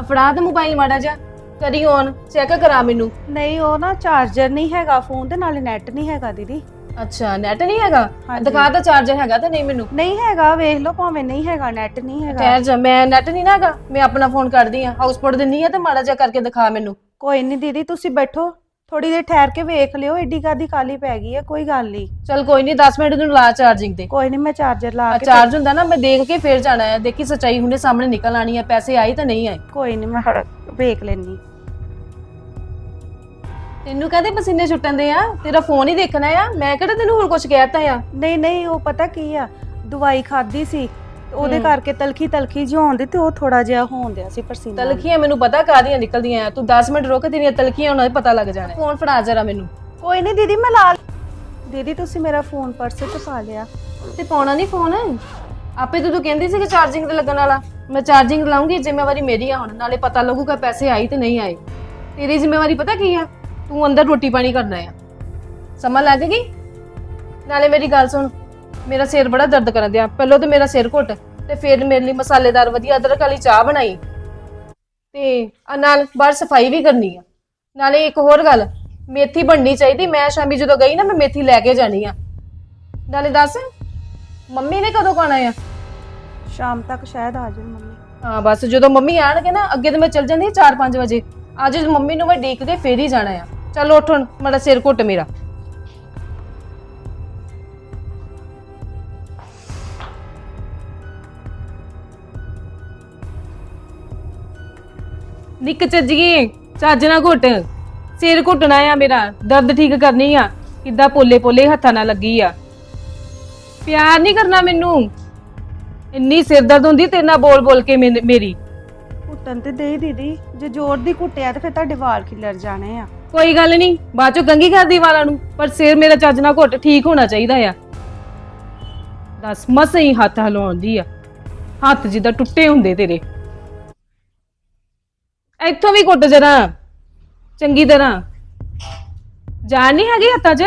ਅਫੜਾ ਤੇ ਮੋਬਾਈਲ ਮਾੜਾ ਜਾ ਕਰੀ ਔਨ ਚੈੱਕ ਕਰਾ ਮੈਨੂੰ। ਨਹੀਂ ਉਹ ਨਾ ਚਾਰਜਰ ਨਹੀਂ ਹੈਗਾ ਫੋਨ ਤੇ ਨਾਲੇ ਨੈਟ ਨਹੀਂ ਹੈਗਾ ਦੀਦੀ। ਅੱਛਾ ਨੈਟ ਨਹੀਂ ਹੈਗਾ? ਹਾਂਜੀ। ਦਿਖਾ ਤਾਂ ਚਾਰਜਰ ਹੈਗਾ ਤਾਂ ਨਹੀਂ ਮੈਨੂੰ। ਨਹੀਂ ਹੈਗਾ ਵੇਖ ਲਓ ਭਾਵੇਂ ਨਹੀਂ ਹੈਗਾ ਨੈਟ ਨਹੀਂ ਹੈਗਾ। ਠਹਿਰ ਜਾ ਮੈਂ ਨੈਟ ਨਹੀਂ ਨਾ ਹੈਗਾ ਮੈਂ ਆਪਣਾ ਫੋਨ ਕਰਦੀ ਆ ਹਾਊਸਪੋਰਟ ਦਿੰਨੀ ਆ ਤੇ ਮਾੜਾ ਜਿਹਾ ਕਰਕੇ ਦਿਖਾ ਮੈਨੂੰ। ਕੋਈ ਨਹੀਂ ਦੀਦੀ ਤੁਸੀਂ ਬੈਠੋ। ਥੋੜੀ ਦੇਰ ਠਹਿਰ ਕੇ ਵੇਖ ਲਿਓ ਏਡੀ ਕਾਦੀ ਕਾਲੀ ਪੈ ਗਈ ਹੈ ਕੋਈ ਗੱਲ ਨਹੀਂ। ਚਲ ਕੋਈ ਨਹੀਂ 10 ਮਿੰਟ ਨੂੰ ਲਾ ਚਾਰਜਿੰਗ ਤੇ। ਕੋਈ ਨਹੀਂ ਮੈਂ ਚਾਰਜਰ ਲਾ ਕੇ ਚਾਰਜ ਹੁੰਦਾ ਨਾ ਮੈਂ ਦੇਖ ਕੇ ਫੇਰ ਜਾਣਾ ਹੈ। ਦੇਖੀ ਸੱਚਾਈ ਹੁਣੇ ਸਾਹਮਣੇ ਨਿਕਲ ਆਣੀ ਹੈ ਪੈਸੇ ਆਈ ਤਾਂ ਨਹੀਂ ਆਏ। ਕੋਈ ਨਹੀਂ ਮੈਂ ਹੜ- ਵੇਖ ਲੈਣੀ ਤੈਨੂੰ ਕਹਦੇ ਪਸੀਨੇ ਛੁੱਟਣ ਦੇ ਆ? ਤੇਰਾ ਫੋਨ ਹੀ ਦੇਖਣਾ ਆ। ਮੈਂ ਕਿਹੜਾ ਤੈਨੂੰ ਹੋਰ ਕੁਝ ਕਹਿਤਾ ਆ? ਨਹੀਂ ਨਹੀਂ ਉਹ ਪਤਾ ਕੀ ਆ? ਦਵਾਈ ਖਾਦੀ ਸੀ। ਉਹਦੇ। ਕਰਕੇ ਤਲਖੀ ਤਲਖੀ ਜਿਹੀ ਹੋਣ ਦੀ ਤੇ ਉਹ ਥੋੜਾ ਜਿਹਾ ਹੋਣ ਦਿਆ ਸੀ ਪਰਸੀਨਾ ਤਲਖੀਆਂ ਮੈਨੂੰ ਪਤਾ ਕਾਦੀਆਂ ਨਿਕਲਦੀਆਂ ਆ। ਤੂੰ 10 ਮਿੰਟ ਰੁਕ ਤੇਰੀਆਂ ਤਲਖੀਆਂ ਉਹਨਾਂ ਦਾ ਪਤਾ ਲੱਗ ਜਾਣਾ। ਫੋਨ ਫੜਾ ਜਰਾ ਮੈਨੂੰ। ਕੋਈ ਨਹੀਂ ਦੀਦੀ ਮੈਂ ਲਾ ਦੀਦੀ ਤੁਸੀਂ ਮੇਰਾ ਫੋਨ ਪਰਸ ਚ ਪਾ ਲਿਆ। ਤੇ ਪਾਉਣਾ ਨਹੀਂ ਫੋਨ? ਆਪੇ ਤੂੰ ਤੂੰ ਕਹਿੰਦੀ ਸੀ ਕਿ ਚਾਰਜਿੰਗ ਤੇ ਲੱਗਣ ਵਾਲਾ। ਮੈਂ ਚਾਰਜਿੰਗ ਲਾਉਂਗੀ ਜ਼ਿੰਮੇਵਾਰੀ ਮੇਰੀ ਆ ਹੁਣ। ਨਾਲੇ ਪਤਾ ਲੱਗੂਗਾ ਪੈਸੇ ਆਈ ਤੇ ਨਹੀਂ ਆਏ। ਤੇਰੀ ਜ਼ਿੰਮੇਵਾਰੀ ਪਤਾ ਕੀ ਆ? ਤੂੰ ਅੰਦਰ ਰੋਟੀ ਪਾਣੀ ਕਰਨਾ ਆ ਸਮਾਂ ਲੱਗ ਗਈ? ਨਾਲੇ ਮੇਰੀ ਗੱਲ ਸੁਣ। ਮੇਰਾ ਸਿਰ ਬੜਾ ਦਰਦ ਕਰਨ ਦਿਆ। ਪਹਿਲਾਂ ਤੇ ਮੇਰਾ ਸਿਰ ਘੁੱਟ ਤੇ ਫਿਰ ਮੇਰੇ ਲਈ ਮਸਾਲੇਦਾਰ ਵਧੀਆ ਅਦਰਕ ਵਾਲੀ ਚਾਹ ਬਣਾਈ। ਤੇ ਆ ਨਾਲ ਬਾਹਰ ਸਫ਼ਾਈ ਵੀ ਕਰਨੀ ਆ। ਨਾਲੇ ਇੱਕ ਹੋਰ ਗੱਲ ਮੇਥੀ ਬਣਨੀ ਚਾਹੀਦੀ। ਮੈਂ ਸ਼ਾਮੀ ਜਦੋਂ ਗਈ ਨਾ ਮੈਂ ਮੇਥੀ ਲੈ ਕੇ ਜਾਣੀ ਆ। ਨਾਲੇ ਦੱਸ ਮੰਮੀ ਨੇ ਕਦੋਂ ਖਾਣਾ ਆ? ਸ਼ਾਮ ਤੱਕ ਸ਼ਾਇਦ ਆ ਜਾਣ ਮੰਮੀ। ਹਾਂ ਬਸ ਜਦੋਂ ਮੰਮੀ ਆਣਗੇ ਨਾ ਅੱਗੇ ਤੇ ਮੈਂ ਚੱਲ ਜਾਂਦੀ 4-5 ਵਜੇ। ਅੱਜ ਮੰਮੀ ਨੂੰ ਮੈਂ ਡੀਕ ਕੇ ਫੇਰ ਹੀ ਜਾਣਾ ਆ। ਚੱਲ ਉੱਠ ਹੁਣ ਮੇਰਾ ਸਿਰ ਘੁੱਟ ਮੇਰਾ। ਨਿੱਕ ਚੱਜੀਏ ਚੱਜ ਨਾ ਘੁੱਟ। ਸਿਰ ਘੁੱਟਣਾ ਆ ਮੇਰਾ ਦਰਦ ਠੀਕ ਕਰਨੀ ਆ। ਕਿੱਦਾਂ ਪੋਲੇ ਪੋਲੇ ਹੱਥਾਂ ਨਾਲ ਲੱਗੀ ਆ। ਪਿਆਰ ਨਹੀਂ ਕਰਨਾ ਮੈਨੂੰ। ਇੰਨੀ ਸਿਰ ਦਰਦ ਹੁੰਦੀ ਤੇਰੇ ਨਾਲ ਬੋਲ ਬੋਲ ਕੇ ਮੈਨ- ਮੇਰੀ। ਘੁੱਟਣ ਤੇ ਦੇ ਦੀਦੀ ਜੇ ਜ਼ੋਰ ਦੀ ਘੁੱਟਿਆ ਤੇ ਫਿਰ ਤੁਹਾਡੇ ਵਾਲ ਖਿਲਰ ਜਾਣੇ ਆ। ਕੋਈ ਗੱਲ ਨਹੀਂ ਬਾਅਦ ਚੋਂ ਕੰਗੀ ਕਰਦੀ ਵਾਲਾਂ ਨੂੰ। ਪਰ ਸਿਰ ਮੇਰਾ ਚੱਜ ਨਾਲ ਘੁੱਟ ਠੀਕ ਹੋਣਾ ਚਾਹੀਦਾ ਆ। ਦੱਸ ਮਸਾਂ ਹੀ ਹੱਥ ਹਲਾਉਂਦੀ ਆ। ਹੱਥ ਜਿੱਦਾਂ ਟੁੱਟੇ ਹੁੰਦੇ ਤੇਰੇ। ਇੱਥੋਂ ਵੀ ਘੁੱਟ ਜਰਾ। ਚੰਗੀ ਤਰ੍ਹਾਂ। ਜਾਨ ਨਹੀਂ ਹੈਗੀ ਹੱਥਾਂ 'ਚ?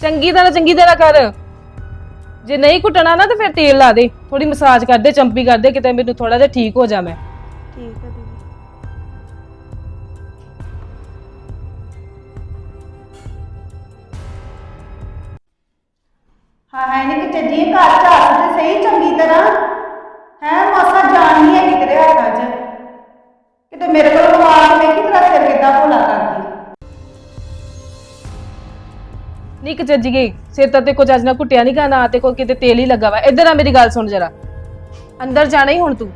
ਚੰਗੀ ਤਰ੍ਹਾਂ ਚੰਗੀ ਤਰ੍ਹਾਂ ਕਰ। ਜੇ ਨਹੀਂ ਘੁੱਟਣਾ ਨਾ ਤਾਂ ਫਿਰ ਤੇਲ ਲਾ ਦੇ। ਥੋੜੀ ਮਸਾਜ ਕਰ ਦੇ ਚੰਪੀ ਕਰ ਦੇ ਕਿਤੇ ਮੈਨੂੰ ਥੋੜਾ ਜਿਹਾ ਠੀਕ ਹੋ ਜਾ ਮੈਂ। ਠੀਕ ਹੈ ਦੀਦੀ। ਹਾਂ ਹੈ ਨਹੀਂ ਕਿ ਚੱਜੀ ਘਰ ਝਾੜ ਤੇ ਸਹੀ ਚੰਗੀ ਤਰ੍ਹਾਂ? ਹੈ ਮਾਸਾ ਜਾਣ ਨਹੀਂ ਹੈ ਕਿਤੇ ਹੱਥਾਂ 'ਚ। ਕਿਤੇ ਮੇਰੇ ਕੋਲ ਵਾਲ ਵੇਖੀ ਤੇਰਾ ਸਿਰ ਕਿੱਦਾਂ ਭੋਲਾ ਕਰਦੀ। ਨਿੱਕ ਚੱਜੀਏ ਸਿਰ ਤਾਂ ਤੇ ਕੁਝ ਅੱਜ ਨਾ ਕੁੱਟਿਆ ਨਹੀਂ ਗਾ, ਨਾ ਤੇ ਕੋਈ ਕਿਤੇ ਤੇਲ ਹੀ ਲੱਗਾ ਵਾ। ਇੱਧਰ ਆ ਮੇਰੀ ਗੱਲ ਸੁਣ ਜਰਾ। ਅੰਦਰ ਜਾਣਾ ਹੀ ਹੁਣ ਤੂੰ।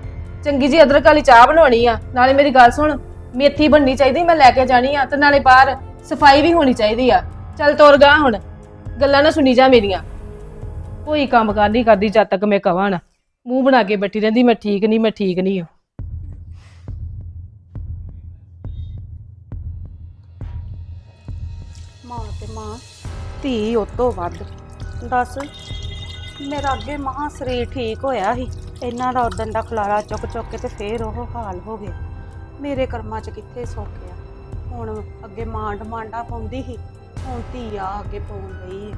ਚੰਗੀ ਜੀ ਅਦਰਕ ਵਾਲੀ ਚਾਹ ਬਣਾਉਣੀ ਆ। ਨਾਲੇ ਮੇਰੀ ਗੱਲ ਸੁਣ, ਮੇਥੀ ਬਣਨੀ ਚਾਹੀਦੀ, ਮੈਂ ਲੈ ਕੇ ਜਾਣੀ ਆ, ਤੇ ਨਾਲੇ ਬਾਹਰ ਸਫ਼ਾਈ ਵੀ ਹੋਣੀ ਚਾਹੀਦੀ ਆ। ਚੱਲ ਤੁਰ ਗਾ ਹੁਣ। ਗੱਲਾਂ ਨਾ ਸੁਣੀ ਜਾ ਮੇਰੀਆਂ। ਕੋਈ ਕੰਮ ਕਾਰ ਨਹੀਂ ਕਰਦੀ ਜਦ ਤੱਕ ਮੈਂ ਕਵਾਂ ਨਾ। ਮੂੰਹ ਬਣਾ ਕੇ ਬੈਠੀ ਰਹਿੰਦੀ, ਮੈਂ ਠੀਕ ਨਹੀਂ, ਮੈਂ ਠੀਕ ਨਹੀਂ ਹਾਂ। ਮਾਂ ਤੇ ਮਾਂ, ਧੀ ਉਹ ਤੋਂ ਵੱਧ। ਦੱਸ, ਮੇਰਾ ਅੱਗੇ ਮਹਾ ਸਰੀਰ ਠੀਕ ਹੋਇਆ ਸੀ। ਇਹਨਾਂ ਦਾ ਉਦਣ ਦਾ ਖਲਾਰਾ ਚੁੱਕ ਚੁੱਕ ਕੇ ਤੇ ਫੇਰ ਉਹ ਹਾਲ ਹੋ ਗਿਆ। ਮੇਰੇ ਕਰਮਾਂ 'ਚ ਕਿੱਥੇ ਸੌਖਿਆ ਹੁਣ ਅੱਗੇ ਮਾਂ ਡਮਾਂਡਾ ਪਾਉਂਦੀ ਸੀ, ਹੁਣ ਧੀ ਆ ਅੱਗੇ ਪਾਉਣ ਗਈ ਹੈ